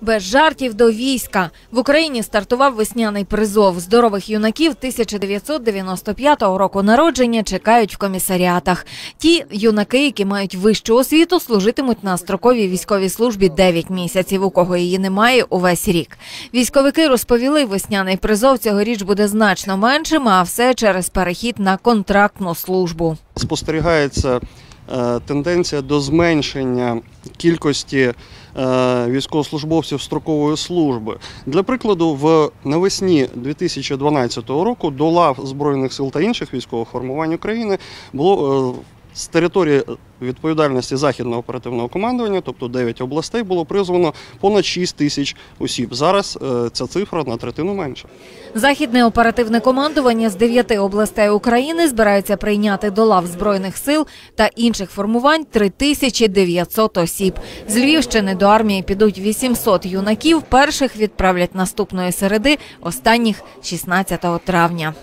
Без жартів до війська в Україні стартував весняний призов. Здорових юнаків 1995 року народження чекають в комісаріатах. Ті юнаки, які мають вищу освіту, служитимуть на строковій військовій службі 9 місяців. У кого її немає увесь рік. Військовики розповіли, весняний призов цьогоріч буде значно меншим, а все через перехід на контрактну службу. спостерігається тенденція до зменшення кількості е, військовослужбовців строкової служби. Для прикладу, в навесні 2012 року до лав Збройних сил та інших військових формувань України було е, з території відповідальності Західного оперативного командування, тобто 9 областей, було призвано понад 6 тисяч осіб. Зараз е, ця цифра на третину менша. Західне оперативне командування з дев'яти областей України збирається прийняти до лав збройних сил та інших формувань 3900 осіб. З Львівщини до армії підуть 800 юнаків. Перших відправлять наступної середи, останніх 16 травня.